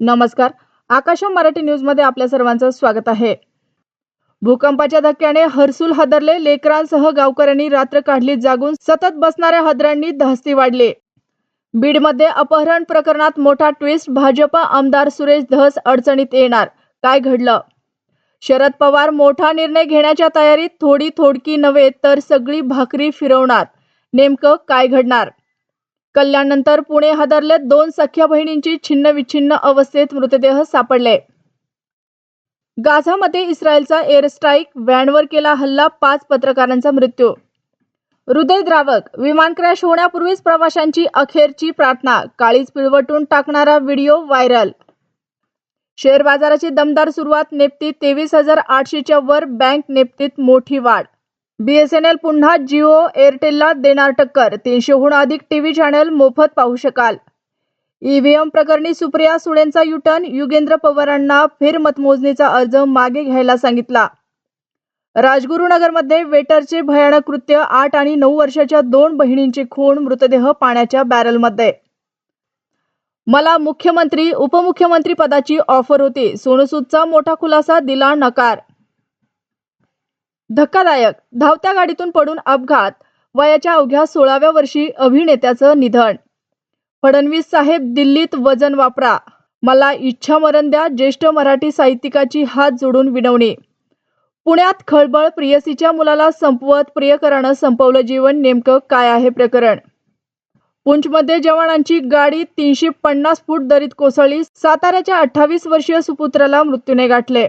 नमस्कार. आकाश मराठी न्यूजमध्ये आपल्या सर्वांचं स्वागत आहे. भूकंपाच्या धक्क्याने हरसूल हादरले लेकरांसह गावकऱ्यांनी रात्र काढली जागून सतत बसणाऱ्या हादरांनी धास्ती वाढली. बीडमध्ये अपहरण प्रकरणात मोठा ट्विस्ट भाजप आमदार सुरेश धस अडचणीत येणार. काय घडलं? शरद पवार मोठा निर्णय घेण्याच्या तयारीत थोडी थोडकी नव्हे तर सगळी भाकरी फिरवणार. नेमकं काय घडणार? कल्याणनंतर पुणे हादरल्यात दोन सख्या बहिणींची छिन्नविच्छिन्न अवस्थेत मृतदेह सापडले. गाझामध्ये इस्रायलचा एअर स्ट्राईक व्हॅनवर केला हल्ला पाच पत्रकारांचा मृत्यू. हृदयद्रावक विमान क्रॅश होण्यापूर्वीच प्रवाशांची अखेरची प्रार्थना काळीच पिळवटून टाकणारा व्हिडिओ व्हायरल. शेअर बाजाराची दमदार सुरुवात नेप्ती तेवीस हजार आठशेच्या वर बँक नेप्तीत मोठी वाढ. बीएसएनएल पुन्हा जिओ एअरटेलला देणार टक्कर. तीनशेहून अधिक टीव्ही चॅनल मोफत पाहू शकाल. ईव्हीएम प्रकरणी सुप्रिया सुळेंचा युटर्न युगेंद्र पवारांना फेरमतमोजणीचा अर्ज मागे घ्यायला सांगितला. राजगुरुनगरमध्ये वेटरचे भयानक कृत्य आठ आणि नऊ वर्षाच्या दोन बहिणींची खून मृतदेह पाण्याच्या बॅरलमध्ये. मला मुख्यमंत्री उपमुख्यमंत्री पदाची ऑफर होती. सोनूसूदचा मोठा खुलासा दिला नकार. धक्कादायक. धावत्या गाडीतून पडून अपघात. वयाच्या अवघ्या सोळाव्या वर्षी अभिनेत्याचं निधन. फडणवीस साहेब दिल्लीत वजन वापरा. मला इच्छा मरण द्या ज्येष्ठ मराठी साहित्यिकाची हात जोडून विनवणी. पुण्यात खळबळ प्रियसीच्या मुलाला संपवत प्रियकरानं संपवलं जीवन नेमकं काय आहे प्रकरण? पुंछमध्ये जवानांची गाडी तीनशे पन्नास फूट दरीत कोसळली. साताऱ्याच्या अठ्ठावीस वर्षीय सुपुत्राला मृत्यूने गाठले.